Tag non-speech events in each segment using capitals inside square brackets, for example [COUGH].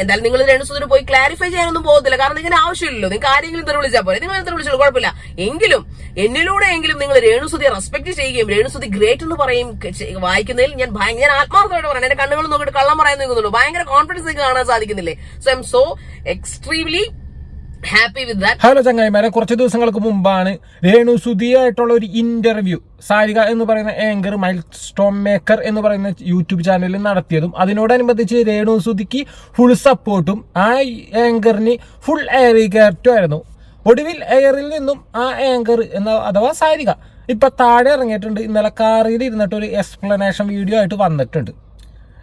എന്തായാലും നിങ്ങൾ രണ്ടുസുദിന് പോയി ക്ലാരിഫൈ ചെയ്യാനൊന്നും പോകത്തില്ല. കാരണം നിങ്ങൾക്ക് ആവശ്യമില്ലല്ലോ. നിങ്ങൾക്ക് ആരെങ്കിലും തെറി വിളിച്ചാൽ പോലെ നിങ്ങൾ ഇത്ര വിളിച്ചാലും കുഴപ്പമില്ല. എങ്കിലും എന്നിലൂടെ എങ്കിലും നിങ്ങൾ രേണുസുതിയെ റെസ്പെക്ട് ചെയ്യുകയും രേണുസുതി ഗ്രേറ്റ് എന്ന് പറയും വായിക്കുന്നതിൽ ഞാൻ ഭയങ്കര ആത്മാർത്ഥമായിട്ട് പറയാം എന്റെ കണ്ണുകൾ നോക്കിയിട്ട് കള്ളം പറയാൻ നിൽക്കുന്നുള്ളൂ ഭയങ്കര കോൺഫിഡൻസ് നിങ്ങൾക്ക് കാണാൻ സാധിക്കുന്നില്ലേ? So I am so extremely happy with that hello ചങ്ങായിമാരെ കുറച്ച് ദിവസങ്ങൾക്ക് മുമ്പാണ് രേണു സുധിയായിട്ടുള്ള ഒരു ഇന്റർവ്യൂ സാരിക എന്ന് പറയുന്ന ആങ്കർ മൈൽ സ്റ്റോൺ മേക്കർ എന്ന് പറയുന്ന യൂട്യൂബ് ചാനലിൽ നടത്തിയതും അതിനോടനുബന്ധിച്ച് രേണു സുധിക്ക് ഫുൾ സപ്പോർട്ടും ആ ആങ്കറിന് ഫുൾ എയർ കയറ്റും ആയിരുന്നു. ഒടുവിൽ എയറിൽ നിന്നും ആ ആങ്കർ എന്ന അഥവാ സാരിക ഇപ്പൊ താഴെ ഇറങ്ങിയിട്ടുണ്ട്. ഇന്നലെ കാറിൽ ഇരുന്നിട്ട് ഒരു എക്സ്പ്ലനേഷൻ വീഡിയോ ആയിട്ട് വന്നിട്ടുണ്ട്.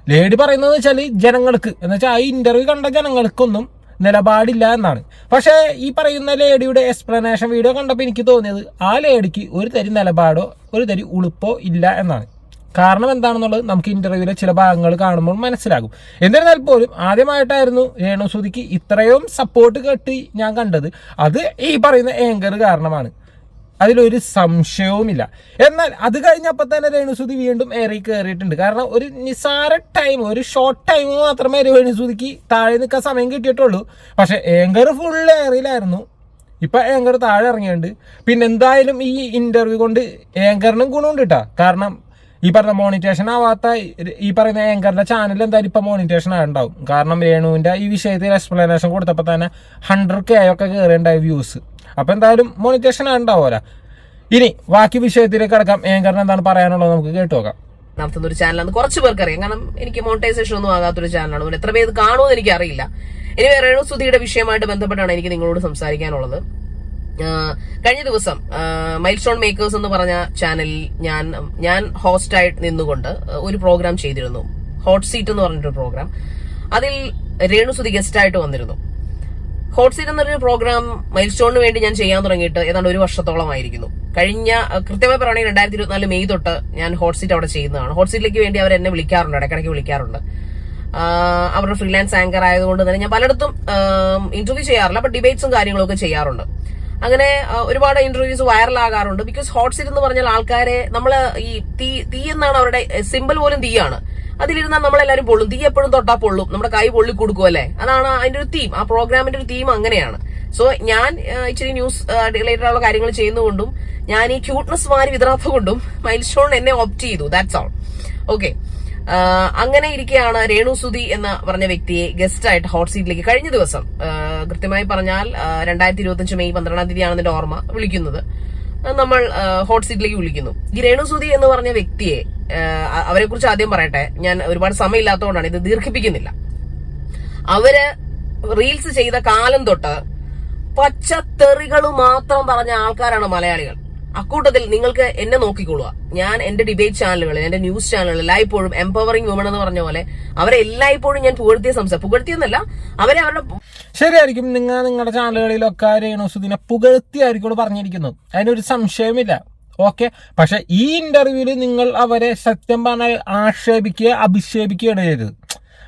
ലേഡി പറയുന്നത് വെച്ചാൽ ജനങ്ങൾക്ക് എന്ന് വെച്ചാൽ ആ ഇന്റർവ്യൂ കണ്ട ജനങ്ങൾക്കൊന്നും നിലപാടില്ല എന്നാണ്. പക്ഷേ ഈ പറയുന്ന ലേഡിയുടെ എക്സ്പ്ലനേഷൻ വീഡിയോ കണ്ടപ്പോൾ എനിക്ക് തോന്നിയത് ആ ലേഡിക്ക് ഒരു തരി നിലപാടോ ഒരു തരി ഉളുപ്പോ ഇല്ല എന്നാണ്. കാരണം എന്താണെന്നുള്ളത് നമുക്ക് ഇന്റർവ്യൂവിലെ ചില ഭാഗങ്ങൾ കാണുമ്പോൾ മനസ്സിലാകും. എന്നിരുന്നാൽ പോലും ആദ്യമായിട്ടായിരുന്നു രേണുസുതിക്ക് ഇത്രയും സപ്പോർട്ട് കെട്ടി ഞാൻ കണ്ടത്. അത് ഈ പറയുന്ന ഏങ്കർ കാരണമാണ്. അതിലൊരു സംശയവുമില്ല. എന്നാൽ അത് കഴിഞ്ഞപ്പോൾ തന്നെ രേണുസുതി വീണ്ടും ഏറി കയറിയിട്ടുണ്ട് കാരണം ഒരു നിസാര ടൈം ഒരു ഷോർട്ട് ടൈം മാത്രമേ രേണുസുതിക്ക് താഴെ നിൽക്കാൻ സമയം കിട്ടിയിട്ടുള്ളൂ. പക്ഷെ ഏങ്കർ ഫുൾ ഏറിയിലായിരുന്നു. ഇപ്പൊ ഏങ്കർ താഴെ ഇറങ്ങിയുണ്ട് പിന്നെ എന്തായാലും ഈ ഇന്റർവ്യൂ കൊണ്ട് ഏങ്കറിനും ഗുണമുണ്ട് കേട്ടോ കാരണം ഈ പറഞ്ഞ മോണിറ്റേഷൻ ആവാത്ത ഈ പറയുന്ന ഏങ്കറിന്റെ ചാനൽ എന്തായാലും ഇപ്പൊ മോണിറ്റേഷൻ ആയിട്ടുണ്ടാവും. കാരണം രേണുവിന്റെ ഈ വിഷയത്തിൽ എക്സ്പ്ലനേഷൻ കൊടുത്തപ്പോൾ തന്നെ ഹൺഡ്രഡ് കെ ഒക്കെ കയറിയുണ്ടായി വ്യൂസ് അപ്പൊ എന്തായാലും മോണിറ്റേഷൻ ആയിട്ടുണ്ടാവുമല്ലോ. ഇനി ബാക്കി വിഷയത്തിലേക്ക് കിടക്കാം. ഏങ്കറിന് എന്താണ് പറയാനുള്ളത് നമുക്ക് കേട്ടു നോക്കാം. നടത്തുന്ന ഒരു ചാനലാണ് കുറച്ച് പേർക്ക് അറിയാം കാരണം എനിക്ക് മോണിറ്റൈസേഷൻ ഒന്നും ആകാത്തൊരു ചാനലാണ് എത്ര പേര് കാണുമെന്ന് എനിക്ക് അറിയില്ല ഇനി വേറെ സുധിയുടെ വിഷയമായിട്ട് ബന്ധപ്പെട്ടാണ് എനിക്ക് നിങ്ങളോട് സംസാരിക്കാനുള്ളത്. കഴിഞ്ഞ ദിവസം മൈൽ സ്റ്റോൺ മേക്കേഴ്സ് എന്ന് പറഞ്ഞ ചാനലിൽ ഞാൻ ഞാൻ ഹോസ്റ്റായിട്ട് നിന്നുകൊണ്ട് ഒരു പ്രോഗ്രാം ചെയ്തിരുന്നു. ഹോട്ട് സീറ്റ് എന്ന് പറഞ്ഞിട്ടൊരു പ്രോഗ്രാം അതിൽ രേണുസുതി ഗസ്റ്റായിട്ട് വന്നിരുന്നു. ഹോട്ട് സീറ്റ് എന്നൊരു പ്രോഗ്രാം മൈൽ സ്റ്റോണിന് വേണ്ടി ഞാൻ ചെയ്യാൻ തുടങ്ങിയിട്ട് ഏതാണ്ട് ഒരു വർഷത്തോളമായിരിക്കുന്നു. കഴിഞ്ഞ കൃത്യമായി പറയുകയാണെങ്കിൽ രണ്ടായിരത്തി ഇരുപത്തിനാല് മെയ് തൊട്ട് ഞാൻ ഹോട്ട് സീറ്റ് അവിടെ ചെയ്യുന്നതാണ്. ഹോട്ട് സീറ്റിലേക്ക് വേണ്ടി അവർ എന്നെ വിളിക്കാറുണ്ട് ഇടയ്ക്കിടയ്ക്ക് വിളിക്കാറുണ്ട്. അവരുടെ ഫ്രീലാൻസ് ആങ്കർ ആയതുകൊണ്ട് തന്നെ ഞാൻ പലയിടത്തും ഇന്റർവ്യൂ ചെയ്യാറില്ല അപ്പൊ ഡിബേറ്റ്സും കാര്യങ്ങളൊക്കെ ചെയ്യാറുണ്ട്. അങ്ങനെ ഒരുപാട് ഇന്റർവ്യൂസ് വൈറലാകാറുണ്ട് ബിക്കോസ് ഹോട്ട് സീറ്റ് എന്ന് പറഞ്ഞാൽ ആൾക്കാരെ നമ്മൾ ഈ തീ തീ എന്നാണ് അവരുടെ സിമ്പിൾ പോലും തീയാണ്. അതിലിരുന്നാൽ നമ്മളെല്ലാവരും പൊള്ളും. തീ എപ്പോഴും തൊട്ടാ പൊള്ളും. നമ്മുടെ കൈ പൊള്ളി കൊടുക്കും അല്ലേ? അതാണ് അതിന്റെ ഒരു തീം ആ പ്രോഗ്രാമിന്റെ ഒരു തീം അങ്ങനെയാണ്. സോ ഞാൻ ഇച്ചിരി ന്യൂസ് റിലേറ്റഡ് ആയുള്ള കാര്യങ്ങൾ ചെയ്യുന്നതുകൊണ്ടും ഞാൻ ഈ ക്യൂട്ട്നെസ് മാറി വിതറാത്തതുകൊണ്ടും മൈൽ സ്റ്റോൺ എന്നെ ഓപ്റ്റ് ചെയ്തു. ദാറ്റ്സ് ഓൾ ഓക്കെ അങ്ങനെ ഇരിക്കെയാണ് രേണു സുധി എന്ന പറഞ്ഞ വ്യക്തിയെ ഗസ്റ്റ് ആയിട്ട് ഹോട്ട് സീറ്റിലേക്ക് കഴിഞ്ഞ ദിവസം കൃത്യമായി പറഞ്ഞാൽ രണ്ടായിരത്തി ഇരുപത്തി മെയ് പന്ത്രണ്ടാം തീയതിയാണ് എന്റെ ഓർമ്മ. വിളിക്കുന്നത്. നമ്മൾ ഹോട്ട് സീറ്റിലേക്ക് വിളിക്കുന്നു. ഈ രേണുസൂതി എന്ന് പറഞ്ഞ വ്യക്തിയെ അവരെ കുറിച്ച് ആദ്യം പറയട്ടെ. ഞാൻ ഒരുപാട് സമയമില്ലാത്തതുകൊണ്ടാണ്. ഇത് ദീർഘിപ്പിക്കുന്നില്ല. അവർ റീൽസ് ചെയ്ത കാലം തൊട്ട് പച്ചത്തെറികൾ മാത്രം പറഞ്ഞ ആൾക്കാരാണ് മലയാളികൾ. അക്കൂട്ടത്തിൽ നിങ്ങൾക്ക് എന്നെ നോക്കിക്കൊള്ളുക. ഞാൻ എന്റെ ഡിബേറ്റ് ചാനലുകളിൽ എന്റെ ന്യൂസ് ചാനലുകളിൽ എല്ലായ്പ്പോഴും എംപവറിംഗ് വുമൺ എന്ന് പറഞ്ഞ പോലെ അവരെ എല്ലായ്പ്പോഴും ഞാൻ പുകഴ്ത്തിയ സംസാരം പുകഴ്ത്തിയെന്നല്ല അവരെ അവരുടെ ശരിയായിരിക്കും. നിങ്ങൾ നിങ്ങളുടെ ചാനലുകളിലൊക്കെ രേണുസുദിനെ പുകഴ്ത്തിയായിരിക്കും പറഞ്ഞിരിക്കുന്നത് അതിനൊരു സംശയമില്ല ഓക്കെ പക്ഷെ ഈ ഇന്റർവ്യൂവിൽ നിങ്ങൾ അവരെ സത്യം പറഞ്ഞാൽ ആക്ഷേപിക്കുക അഭിക്ഷേപിക്കുകയാണ് ചെയ്തത്.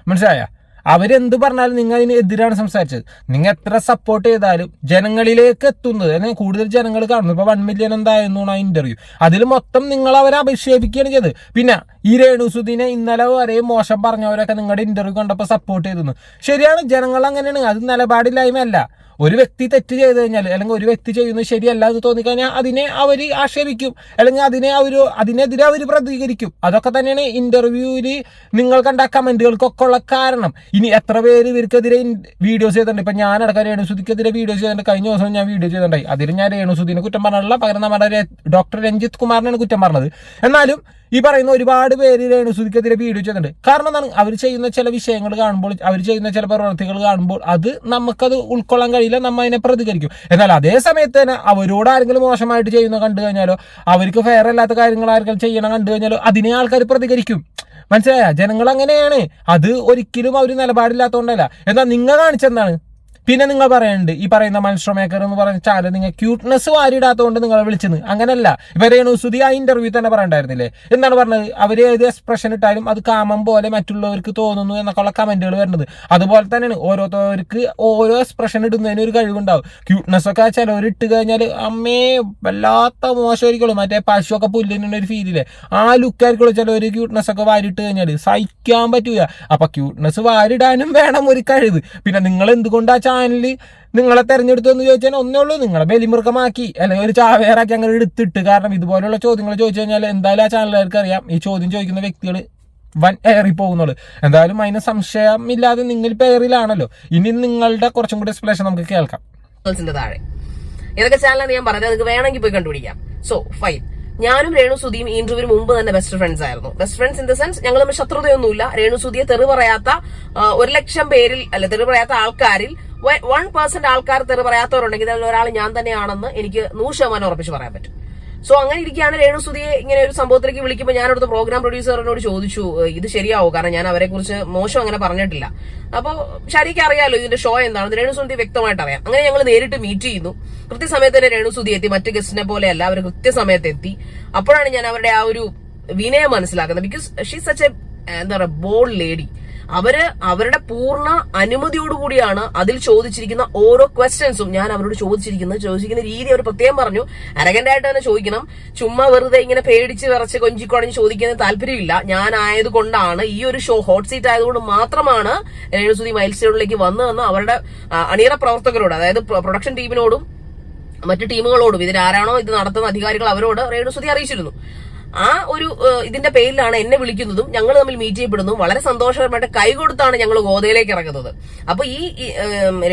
മനസ്സിലായ? അവരെന്ത് പറഞ്ഞാലും നിങ്ങൾ അതിന് എതിരാണ് സംസാരിച്ചത്. നിങ്ങൾ എത്ര സപ്പോർട്ട് ചെയ്താലും ജനങ്ങളിലേക്ക് എത്തുന്നത് അല്ലെങ്കിൽ കൂടുതൽ ജനങ്ങൾ കാണുന്നു ഇപ്പൊ വൺ മില്യൺ എന്തായിരുന്നു ആ ഇന്റർവ്യൂ അതിൽ മൊത്തം നിങ്ങൾ അവരെ അഭിക്ഷേപിക്കുകയാണ് ചെയ്തത്. പിന്നെ ഈ രേണുസുദിനെ ഇന്നലെ വരെ മോശം പറഞ്ഞവരൊക്കെ നിങ്ങളുടെ ഇന്റർവ്യൂ കണ്ടപ്പോൾ സപ്പോർട്ട് ചെയ്തിരുന്നു. ശരിയാണ് ജനങ്ങൾ അങ്ങനെയാണ്. അത് നിലപാടില്ലായ്മയല്ല. ഒരു വ്യക്തി തെറ്റ് ചെയ്ത് കഴിഞ്ഞാൽ അല്ലെങ്കിൽ ഒരു വ്യക്തി ചെയ്യുന്നത് ശരിയല്ല എന്ന് തോന്നിക്കഴിഞ്ഞാൽ അതിനെ അവർ ആക്ഷേപിക്കും. അല്ലെങ്കിൽ അതിനെ അവർ അതിനെതിരെ അവർ പ്രതികരിക്കും. അതൊക്കെ തന്നെയാണ് ഇന്റർവ്യൂവിൽ നിങ്ങൾ കണ്ട കമന്റുകൾക്കൊക്കെ ഉള്ള കാരണം. ഇനി എത്ര പേര് ഇവർക്കെതിരെ വീഡിയോസ് ചെയ്തിട്ടുണ്ട്? ഇപ്പൊ ഞാൻ അടക്കം രേണുസുതിക്കെതിരെ വീഡിയോ ചെയ്തിട്ടുണ്ട്. കഴിഞ്ഞ ദിവസം ഞാൻ വീഡിയോ ചെയ്തിട്ടുണ്ടായി. അതിൽ ഞാൻ രേണുസുദിനെ കുറ്റം പറഞ്ഞില്ല പകരം നമ്മുടെ ഡോക്ടർ രഞ്ജിത്ത് കുമാറിനാണ് കുറ്റം പറഞ്ഞത്. എന്നാലും ഈ പറയുന്ന ഒരുപാട് പേര് രേണുസുതിക്കെതിരെ വീഡിയോ ചെയ്തിട്ടുണ്ട് കാരണം എന്താണ്? അവർ ചെയ്യുന്ന ചില വിഷയങ്ങൾ കാണുമ്പോൾ അവർ ചെയ്യുന്ന ചില പ്രവർത്തികൾ കാണുമ്പോൾ അത് നമുക്കത് ഉൾക്കൊള്ളാൻ കഴിയില്ല നമ്മ അതിനെ പ്രതികരിക്കും. എന്നാൽ അതേ സമയത്ത് തന്നെ അവരോട് ആരെങ്കിലും മോശമായിട്ട് ചെയ്യുന്ന കണ്ടു കഴിഞ്ഞാലോ അവർക്ക് ഫെയർ അല്ലാത്ത കാര്യങ്ങൾ ആരെങ്കിലും ചെയ്യണം കണ്ടു കഴിഞ്ഞാലോ അതിനെ ആൾക്കാർ പ്രതികരിക്കും. മനസ്സിലായ? ജനങ്ങൾ അങ്ങനെയാണ്. അത് ഒരിക്കലും അവർ നിലപാടില്ലാത്തതുകൊണ്ടല്ല. എന്നാൽ നിങ്ങൾ കാണിച്ചെന്താണ് പിന്നെ നിങ്ങൾ പറയുന്നുണ്ട് ഈ പറയുന്ന മനുഷ്യ മേക്കർ എന്ന് പറയുന്ന ചാനൽ നിങ്ങൾ ക്യൂട്ട്നെസ് വാരിടാത്തതുകൊണ്ട് നിങ്ങളെ വിളിച്ചത്. അങ്ങനല്ല. ഇപ്പൊ രേണുസുതി ആ ഇന്റർവ്യൂ തന്നെ പറയണ്ടായിരുന്നില്ലേ? എന്താണ് പറഞ്ഞത്? അവർ ഏത് എക്സ്പ്രഷൻ ഇട്ടാലും അത് കാമം പോലെ മറ്റുള്ളവർക്ക് തോന്നുന്നു എന്നൊക്കെയുള്ള കമന്റുകൾ വരുന്നത് അതുപോലെ തന്നെയാണ് ഓരോരുത്തർക്ക് ഓരോ എക്സ്പ്രഷൻ ഇടുന്നതിന് ഒരു കഴിവുണ്ടാവും. ക്യൂട്ട്നെസ് ഒക്കെ ചിലവർ ഇട്ട് കഴിഞ്ഞാൽ അമ്മേ വല്ലാത്ത മോശമായിരിക്കുള്ളൂ. മറ്റേ പശുവൊക്കെ പുല്ലിനുള്ള ഒരു ഫീലില്ലേ ആ ലുക്കായിരിക്കുള്ളൂ ചിലവർ ക്യൂട്ട്നെസ് ഒക്കെ വാരിട്ട് കഴിഞ്ഞാൽ സഹിക്കാൻ പറ്റൂല. അപ്പൊ ക്യൂട്ട്നെസ് വാരിടാനും വേണം ഒരു കഴിവ്. പിന്നെ നിങ്ങൾ എന്തുകൊണ്ട് ആ ചാനലിൽ നിങ്ങളെ തെരഞ്ഞെടുത്തു എന്ന് ചോദിച്ചാൽ ഒന്നേ ഉള്ളൂ. നിങ്ങളെ ബലിമൃഗമാക്കി അല്ലെങ്കിൽ ഒരു ചാവേറാക്കി അങ്ങനെ എടുത്തിട്ട്. കാരണം ഇതുപോലെയുള്ള ചോദ്യങ്ങൾ ചോദിച്ചു കഴിഞ്ഞാൽ എന്തായാലും ആ ചാനലുകാർക്ക് അറിയാം. ഈ ചോദ്യം ചോദിക്കുന്ന വ്യക്തികൾ വൻ എയറി പോകുന്നുള്ളു. എന്തായാലും അതിന് സംശയമില്ലാതെ നിങ്ങൾ പേരിലാണല്ലോ ഇനി നിങ്ങളുടെ കുറച്ചും കൂടി എക്സ്പ്ലനേഷൻ നമുക്ക് കേൾക്കാം. താഴെ. ഏതൊക്കെ ചാനലാണ് ഞാൻ പറഞ്ഞത്? നിങ്ങൾക്ക് വേണമെങ്കിൽ പോയി കണ്ടുപിടിക്കാം. സോ ഫൈൻ ഞാനും രേണു സുധിയും ഈ ഇന്റർവ്യൂവിന് മുമ്പ് തന്നെ ബെസ്റ്റ് ഫ്രണ്ട്സ് ആയിരുന്നു. Best friends in the sense ഞങ്ങൾ തമ്മിൽ ശത്രുതയൊന്നുമില്ല. രേണു സുധിയെ തെറി പറയാത്ത ഒരു ലക്ഷം പേരിൽ അല്ല തെറി പറയാത്ത ആൾക്കാരിൽ വൺ പെർസെന്റ് ആൾക്കാർ തെറി പറയാത്തവരുണ്ടെങ്കിൽ ഇതിൽ ഒരാൾ ഞാൻ തന്നെയാണെന്ന് എനിക്ക് നൂറ് ശതമാനം ഉറപ്പിച്ച് പറയാൻ പറ്റും. സോ അങ്ങനെ ഇരിക്കുകയാണ് രേണു സുധിയെ ഇങ്ങനെ ഒരു സംഭവത്തിലേക്ക് വിളിക്കുമ്പോൾ ഞാനടുത്ത് പ്രോഗ്രാം പ്രൊഡ്യൂസറിനോട് ചോദിച്ചു ഇത് ശരിയാവോ? കാരണം ഞാൻ അവരെ കുറിച്ച് മോശം അങ്ങനെ പറഞ്ഞിട്ടില്ല. അപ്പോൾ ശരിക്ക് അറിയാലോ ഇതിന്റെ ഷോ എന്താണ് രേണു സുധി വ്യക്തമായിട്ട് അറിയാം. അങ്ങനെ ഞങ്ങൾ നേരിട്ട് മീറ്റ് ചെയ്യുന്നു. കൃത്യസമയത്ത് തന്നെ രേണു സുധി എത്തി മറ്റു ഗസ്റ്റിനെ പോലെയല്ല അവർ കൃത്യസമയത്ത് എത്തി. അപ്പോഴാണ് ഞാൻ അവരുടെ ആ ഒരു വിനയം മനസ്സിലാക്കുന്നത്. ബിക്കോസ് ഷീ സച്ച് എ എന്താ പറയുക ബോൾഡ് ലേഡി അവർ അവരുടെ പൂർണ അനുമതിയോടുകൂടിയാണ് അതിൽ ചോദിച്ചിരിക്കുന്ന ഓരോ ക്വസ്റ്റ്യൻസും ഞാൻ അവരോട് ചോദിച്ചിരിക്കുന്നത്. ചോദിച്ചിരിക്കുന്ന രീതി അവർ പ്രത്യേകം പറഞ്ഞു. അരകന്റ് ആയിട്ട് തന്നെ ചോദിക്കണം. ചുമ്മാ വെറുതെ ഇങ്ങനെ പേടിച്ച് വിറച്ച് കൊഞ്ചിക്കൊടഞ്ഞ് ചോദിക്കുന്ന താല്പര്യമില്ല. ഞാൻ ആയതുകൊണ്ടാണ് ഈ ഒരു ഷോ ഹോട്ട് സീറ്റ് ആയതുകൊണ്ട് മാത്രമാണ് രേണുസുതി മൈൽ സ്റ്റോണിലേക്ക് വന്നതെന്ന് അവരുടെ അണിയറ പ്രവർത്തകരോട് അതായത് പ്രൊഡക്ഷൻ ടീമിനോടും മറ്റു ടീമുകളോടും ഇതിലാരാണോ ഇത് നടത്തുന്ന അധികാരികൾ അവരോട് രേണുസുതി അറിയിച്ചിരുന്നു. ആ ഒരു ഇതിന്റെ പേരിലാണ് എന്നെ വിളിക്കുന്നതും ഞങ്ങൾ തമ്മിൽ മീറ്റ് ചെയ്യപ്പെടുന്നതും വളരെ സന്തോഷകരമായിട്ട് കൈകൊടുത്താണ് ഞങ്ങൾ ഗോതയിലേക്ക് ഇറങ്ങുന്നത്. അപ്പൊ ഈ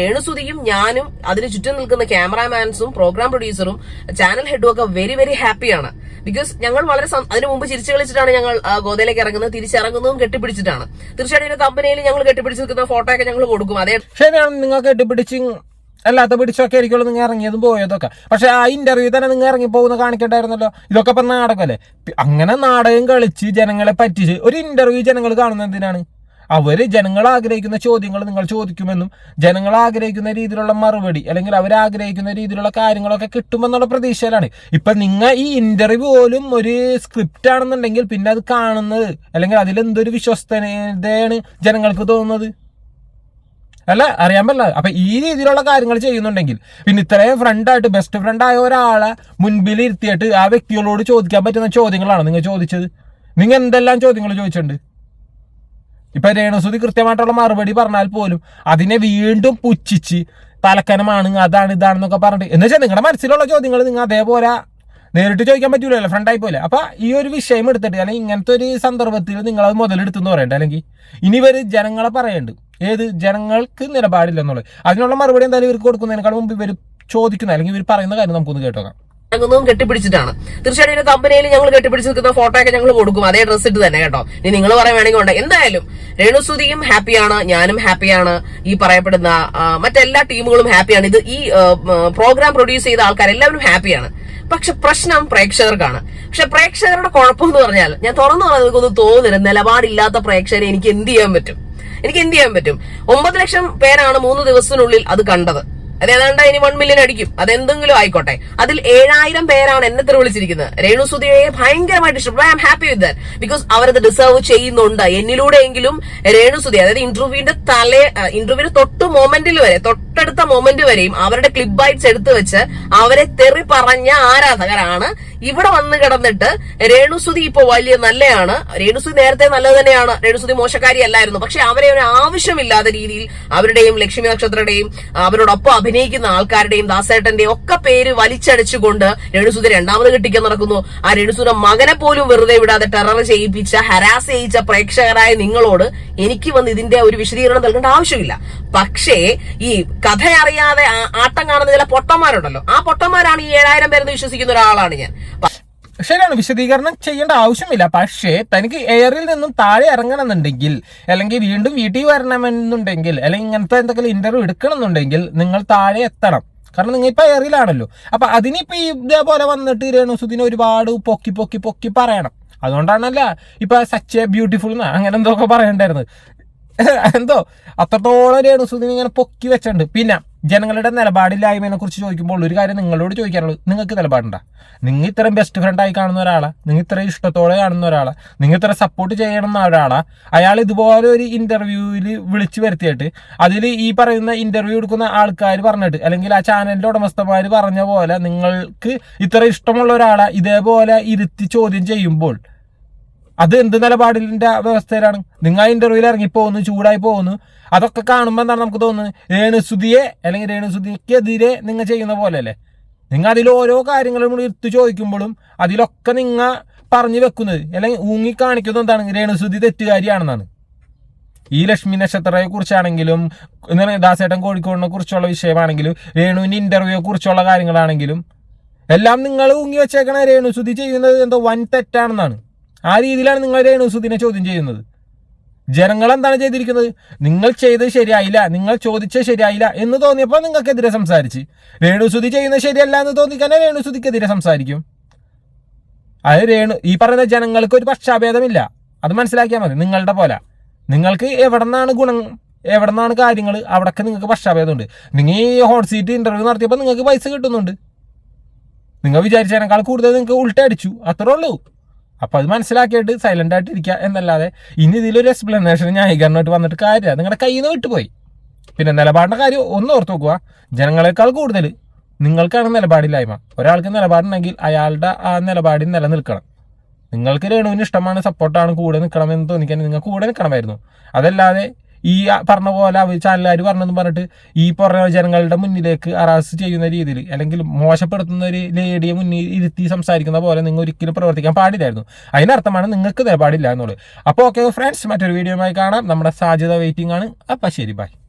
രേണുസുതിയും ഞാനും അതിന് ചുറ്റും നിൽക്കുന്ന ക്യാമറാമാൻസും പ്രോഗ്രാം പ്രൊഡ്യൂസറും ചാനൽ ഹെഡും ഒക്കെ വെരി വെരി ഹാപ്പിയാണ് ബിക്കോസ് ഞങ്ങൾ വളരെ അതിനു മുമ്പ് ചിരിച്ചു കളിച്ചിട്ടാണ് ഞങ്ങൾ ഗോതയിലേക്ക് ഇറങ്ങുന്നത് തിരിച്ചിറങ്ങുന്നതും കെട്ടിപ്പിടിച്ചിട്ടാണ്. തീർച്ചയായിട്ടും കമ്പനിയിൽ ഞങ്ങൾ കെട്ടിപ്പിടിച്ച് നിൽക്കുന്ന ഫോട്ടോ ഒക്കെ ഞങ്ങൾ കൊടുക്കും. അതേ ശരിയാണ് നിങ്ങൾ കെട്ടിപ്പിടിച്ച് അല്ലാത്ത പിടിച്ചൊക്കെ ആയിരിക്കുമല്ലോ നിങ്ങൾ ഇറങ്ങിയതും പോയതൊക്കെ പക്ഷെ ആ ഇന്റർവ്യൂ തന്നെ നിങ്ങൾ ഇറങ്ങി പോകുന്ന കാണിക്കണ്ടായിരുന്നല്ലോ. ഇതൊക്കെ ഇപ്പം നാടകമല്ലേ അങ്ങനെ നാടകം കളിച്ച് ജനങ്ങളെ പറ്റിച്ച് ഒരു ഇന്റർവ്യൂ ജനങ്ങൾ കാണുന്നത് എന്തിനാണ്? അവർ ജനങ്ങൾ ആഗ്രഹിക്കുന്ന ചോദ്യങ്ങൾ നിങ്ങൾ ചോദിക്കുമെന്നും ജനങ്ങൾ ആഗ്രഹിക്കുന്ന രീതിയിലുള്ള മറുപടി അല്ലെങ്കിൽ അവർ ആഗ്രഹിക്കുന്ന രീതിയിലുള്ള കാര്യങ്ങളൊക്കെ കിട്ടുമെന്നുള്ള പ്രതീക്ഷയിലാണ്. ഇപ്പം നിങ്ങൾ ഈ ഇന്റർവ്യൂ പോലും ഒരു സ്ക്രിപ്റ്റ് ആണെന്നുണ്ടെങ്കിൽ പിന്നെ അത് കാണുന്നത് അല്ലെങ്കിൽ അതിലെന്തൊരു വിശ്വസ്തതയാണ് ജനങ്ങൾക്ക് തോന്നുന്നത്? അല്ല അറിയാൻ പറ്റില്ല. അപ്പൊ ഈ രീതിയിലുള്ള കാര്യങ്ങൾ ചെയ്യുന്നുണ്ടെങ്കിൽ പിന്നെ ഇത്രയും ഫ്രണ്ടായിട്ട് ബെസ്റ്റ് ഫ്രണ്ട് ആയ ഒരാളെ മുൻപിൽ ഇരുത്തിയിട്ട് ആ വ്യക്തികളോട് ചോദിക്കാൻ പറ്റുന്ന ചോദ്യങ്ങളാണ് നിങ്ങൾ ചോദിച്ചത്. നിങ്ങൾ എന്തെല്ലാം ചോദ്യങ്ങൾ ചോദിച്ചിട്ടുണ്ട്? ഇപ്പൊ രേണുസുതി കൃത്യമായിട്ടുള്ള മറുപടി പറഞ്ഞാൽ പോലും അതിനെ വീണ്ടും പുച്ഛിച്ച് തലക്കനമാണ് അതാണ് ഇതാണെന്നൊക്കെ പറഞ്ഞിട്ട്. എന്ന് വെച്ചാൽ നിങ്ങളുടെ മനസ്സിലുള്ള ചോദ്യങ്ങൾ നിങ്ങൾ അതേപോലെ നേരിട്ട് ചോദിക്കാൻ പറ്റൂലല്ലോ ഫ്രണ്ടായി പോലെ അപ്പൊ ഈ ഒരു വിഷയം എടുത്തിട്ട് അല്ലെങ്കിൽ ഇങ്ങനത്തെ ഒരു സന്ദർഭത്തിൽ നിങ്ങൾ അത് മുതലെടുത്തെന്ന് പറയണ്ട? അല്ലെങ്കിൽ ഇനി ഇവർ ജനങ്ങളെ പറയണ്ട്. ഏത് ജനങ്ങൾക്ക് നിലപാടില്ലെന്നുള്ളത്. അതിനുള്ള മറുപടി എന്തായാലും ഇവർക്ക് കൊടുക്കുന്നതിനേക്കാൾ മുമ്പ് ഇവർ ചോദിക്കുന്ന അല്ലെങ്കിൽ ഇവർ പറയുന്ന കാര്യം നമുക്കൊന്ന് കേട്ടോക്കാം കെട്ടിപ്പിടിച്ചിട്ടാണ്. തീർച്ചയായിട്ടും കമ്പനിയിൽ ഞങ്ങൾ കെട്ടിപ്പിടിച്ച് നിൽക്കുന്ന ഫോട്ടോ ഒക്കെ ഞങ്ങൾ കൊടുക്കും. അതേ ഡ്രസ് ഇട്ട് തന്നെ കേട്ടോ. ഇനി നിങ്ങൾ പറയാൻ വേണമെങ്കിൽ ഉണ്ട്. എന്തായാലും രേണുസുതിയും ഹാപ്പിയാണ് ഞാനും ഹാപ്പിയാണ് ഈ പറയപ്പെടുന്ന മറ്റെല്ലാ ടീമുകളും ഹാപ്പിയാണ് ഇത് ഈ പ്രോഗ്രാം പ്രൊഡ്യൂസ് ചെയ്ത ആൾക്കാർ എല്ലാവരും ഹാപ്പിയാണ് പക്ഷെ പ്രശ്നം പ്രേക്ഷകർക്കാണ്. പക്ഷെ പ്രേക്ഷകരുടെ കുഴപ്പം എന്ന് പറഞ്ഞാൽ ഞാൻ തുറന്നു പറഞ്ഞാൽ നിങ്ങൾക്കൊന്നും തോന്നരുത് നിലപാടില്ലാത്ത പ്രേക്ഷകരെ എനിക്ക് എന്ത് ചെയ്യാൻ പറ്റും? എനിക്ക് എന്ത് ചെയ്യാൻ പറ്റും? ഒമ്പത് ലക്ഷം പേരാണ് മൂന്ന് ദിവസത്തിനുള്ളിൽ അത് കണ്ടത്. അത് ഏതാണ്ട് ഇനി വൺ മില്യൺ അടിക്കും. അതെന്തെങ്കിലും ആയിക്കോട്ടെ. അതിൽ ഏഴായിരം പേരാണ് എന്നെ തെറി വിളിച്ചിരിക്കുന്നത്. രേണു സുധിയെ ഭയങ്കരമായിട്ട് ഇഷ്ടപ്പെട്ടു. I am happy with that because അവരത് ഡിസേർവ് ചെയ്യുന്നുണ്ട്. എന്നിലൂടെയെങ്കിലും രേണു സുധി അതായത് ഇന്റർവ്യൂവിന്റെ തലേ ഇന്റർവ്യൂവിന്റെ തൊട്ട് മൊമെന്റിൽ വരെ തൊട്ടടുത്ത മൊമെന്റ് വരെയും അവരുടെ ക്ലിപ്പ് ബൈറ്റ്സ് എടുത്തു വെച്ച് അവരെ തെറി പറഞ്ഞ ആരാധകരാണ്. ഇവിടെ വന്ന് കിടന്നിട്ട് രേണുസുതി ഇപ്പൊ വലിയ നല്ലയാണ്. രേണുസുതി നേരത്തെ നല്ലത് തന്നെയാണ്. രേണുസുതി മോശക്കാരി അല്ലായിരുന്നു. പക്ഷെ അവരെ ഒരു ആവശ്യമില്ലാത്ത രീതിയിൽ അവരുടെയും ലക്ഷ്മി നക്ഷത്രയുടെയും അവരോടൊപ്പം അഭിനയിക്കുന്ന ആൾക്കാരുടെയും ദാസേട്ടന്റെയും ഒക്കെ പേര് വലിച്ചടിച്ചുകൊണ്ട് രേണുസുതി രണ്ടാമത് കിട്ടിക്കാൻ നടക്കുന്നു. ആ രേണുസുതിന്റെ മകനെ പോലും വെറുതെ വിടാതെ ടെറർ ചെയ്യിപ്പിച്ച ഹരാസ് ചെയ്യിച്ച പ്രേക്ഷകരായ നിങ്ങളോട് എനിക്ക് വന്ന് ഇതിന്റെ ഒരു വിശദീകരണം നൽകേണ്ട ആവശ്യമില്ല. പക്ഷേ ഈ കഥ അറിയാതെ ആട്ടം കാണുന്ന ചില പൊട്ടന്മാരുണ്ടല്ലോ. ആ പൊട്ടന്മാരാണ് ഈ ഏഴായിരം പേരെന്ന് വിശ്വസിക്കുന്ന ഒരാളാണ് ഞാൻ. ശരിയാണ് വിശദീകരണം ചെയ്യേണ്ട ആവശ്യമില്ല. പക്ഷേ തനിക്ക് എയറിൽ നിന്നും താഴെ ഇറങ്ങണമെന്നുണ്ടെങ്കിൽ അല്ലെങ്കിൽ വീണ്ടും വീട്ടിൽ വരണമെന്നുണ്ടെങ്കിൽ അല്ലെങ്കിൽ ഇങ്ങനത്തെ എന്തെങ്കിലും ഇന്റർവ്യൂ എടുക്കണമെന്നുണ്ടെങ്കിൽ നിങ്ങൾ താഴെ എത്തണം. കാരണം നിങ്ങൾ ഇപ്പൊ എയറിലാണല്ലോ അപ്പൊ അതിനിപ്പോ ഈ ഇതേപോലെ വന്നിട്ട് രേണുസുദിനെ ഒരുപാട് പൊക്കി പൊക്കി പൊക്കി പറയണം. അതുകൊണ്ടാണല്ല ഇപ്പൊ സച്ച് എ ബ്യൂട്ടിഫുൾ അങ്ങനെ എന്തൊക്കെ പറയണ്ടായിരുന്നത്. [LAUGHS] എന്തോ? അത്രത്തോളം രേണുസുദിനെ ഇങ്ങനെ പൊക്കി വെച്ചിട്ടുണ്ട്. പിന്നെ ജനങ്ങളുടെ നിലപാടില്ലായ്മയെ കുറിച്ച് ചോദിക്കുമ്പോൾ ഒരു കാര്യം നിങ്ങളോട് ചോദിക്കാനുള്ളത്. നിങ്ങൾക്ക് നിലപാടുണ്ടാ? നിങ്ങൾ ഇത്രയും ബെസ്റ്റ് ഫ്രണ്ടായി കാണുന്ന ഒരാളാ? നിങ്ങൾ ഇത്രയും ഇഷ്ടത്തോടെ കാണുന്ന ഒരാളാ? നിങ്ങൾ ഇത്ര സപ്പോർട്ട് ചെയ്യണം എന്ന ഒരാളാ? അയാൾ ഇതുപോലെ ഒരു ഇന്റർവ്യൂവിൽ വിളിച്ചു വരുത്തിയിട്ട് അതിൽ ഈ പറയുന്ന ഇന്റർവ്യൂ എടുക്കുന്ന ആൾക്കാർ പറഞ്ഞിട്ട് അല്ലെങ്കിൽ ആ ചാനലിന്റെ ഉടമസ്ഥന്മാർ പറഞ്ഞ പോലെ നിങ്ങൾക്ക് ഇത്ര ഇഷ്ടമുള്ള ഒരാളെ ഇതേപോലെ ഇരുത്തി ചോദ്യം ചെയ്യുമ്പോൾ അത് എന്ത് നിലപാടിന്റെ വ്യവസ്ഥയിലാണ്? നിങ്ങൾ ഇന്റർവ്യൂവിൽ ഇറങ്ങിപ്പോകുന്നു ചൂടായി പോകുന്നു അതൊക്കെ കാണുമ്പോൾ എന്താണ് നമുക്ക് തോന്നുന്നത്? രേണുസുതിയെ അല്ലെങ്കിൽ രേണുസുതിക്കെതിരെ നിങ്ങൾ ചെയ്യുന്ന പോലെയല്ലേ? നിങ്ങൾ അതിൽ ഓരോ കാര്യങ്ങളും എടുത്തു ചോദിക്കുമ്പോഴും അതിലൊക്കെ നിങ്ങൾ പറഞ്ഞു വെക്കുന്നത് അല്ലെങ്കിൽ ഊങ്ങി കാണിക്കുന്നത് എന്താണ്? രേണുസുതി തെറ്റുകാരിയാണെന്നാണ്. ഈ ലക്ഷ്മി നക്ഷത്രയെ കുറിച്ചാണെങ്കിലും ദാസേട്ടൻ കോഴിക്കോടിനെ കുറിച്ചുള്ള വിഷയമാണെങ്കിലും രേണുവിന്റെ ഇന്റർവ്യൂയെ കുറിച്ചുള്ള കാര്യങ്ങളാണെങ്കിലും എല്ലാം നിങ്ങൾ ഊങ്ങി വെച്ചേക്കണ രേണുസുതി ചെയ്യുന്നത് എന്തോ വൻ തെറ്റാണെന്നാണ്. ആ രീതിയിലാണ് നിങ്ങൾ രേണുസുദിനെ ചോദ്യം ചെയ്യുന്നത്. ജനങ്ങൾ എന്താണ് ചെയ്തിരിക്കുന്നത്? നിങ്ങൾ ചെയ്തത് ശരിയായില്ല നിങ്ങൾ ചോദിച്ചത് ശരിയായില്ല എന്ന് തോന്നിയപ്പോൾ നിങ്ങൾക്കെതിരെ സംസാരിച്ച്. രേണുസുതി ചെയ്യുന്നത് ശരിയല്ല എന്ന് തോന്നിക്കാൻ രേണുസുതിക്കെതിരെ സംസാരിക്കും. അത് രേണു ഈ പറയുന്ന ജനങ്ങൾക്ക് ഒരു പക്ഷാഭേദമില്ല. അത് മനസ്സിലാക്കിയാൽ മതി നിങ്ങളുടെ പോലെ. നിങ്ങൾക്ക് എവിടെ നിന്നാണ് ഗുണം എവിടെ നിന്നാണ് കാര്യങ്ങൾ? അവിടൊക്കെ നിങ്ങൾക്ക് പക്ഷാഭേദമുണ്ട്. നിങ്ങൾ ഈ ഹോട്ട് സീറ്റ് ഇന്റർവ്യൂ നടത്തിയപ്പോൾ നിങ്ങൾക്ക് പൈസ കിട്ടുന്നുണ്ട്. നിങ്ങൾ വിചാരിച്ചതിനേക്കാൾ കൂടുതൽ നിങ്ങൾക്ക് ഉൾട്ടടിച്ചു അത്രേ ഉള്ളൂ. അപ്പൊ അത് മനസ്സിലാക്കിയിട്ട് സൈലന്റ് ആയിട്ട് ഇരിക്കുക എന്നല്ലാതെ ഇനി ഇതിലൊരു എക്സ്പ്ലനേഷൻ ന്യായീകരണമായിട്ട് വന്നിട്ട് കാര്യമില്ല. നിങ്ങളുടെ കയ്യിൽ നിന്ന് വിട്ടുപോയി. പിന്നെ നിലപാടിന്റെ കാര്യം ഒന്ന് ഓർത്ത് നോക്കുക. ജനങ്ങളെക്കാൾ കൂടുതൽ നിങ്ങൾക്കാണ് നിലപാടില്ലായ്മ. ഒരാൾക്ക് നിലപാടുണ്ടെങ്കിൽ അയാളുടെ ആ നിലപാടിൽ നിലനിൽക്കണം. നിങ്ങൾക്ക് രേണുവിന് ഇഷ്ടമാണ് സപ്പോർട്ടാണ് കൂടെ നിൽക്കണം എന്ന് തോന്നിക്കാൻ നിങ്ങൾ കൂടെ നിൽക്കണമായിരുന്നു. അതല്ലാതെ ഈ പറഞ്ഞ പോലെ അവർ ചാനലുകാർ പറഞ്ഞതെന്ന് പറഞ്ഞിട്ട് ഈ പറഞ്ഞ ജനങ്ങളുടെ മുന്നിലേക്ക് അറാസ് ചെയ്യുന്ന രീതിയിൽ അല്ലെങ്കിൽ മോശപ്പെടുത്തുന്ന ഒരു ലേഡിയെ മുന്നിൽ ഇരുത്തി സംസാരിക്കുന്ന പോലെ നിങ്ങൾ ഒരിക്കലും പ്രവർത്തിക്കാൻ പാടില്ലായിരുന്നു. അതിനർത്ഥമാണ് നിങ്ങൾക്ക് നിലപാടില്ല എന്നുള്ളത്. അപ്പോൾ ഓക്കെ ഫ്രണ്ട്സ് മറ്റൊരു വീഡിയോയുമായി കാണാം. നമ്മുടെ സാധ്യത വെയിറ്റിംഗ് ആണ്. അപ്പം ശരി ബൈ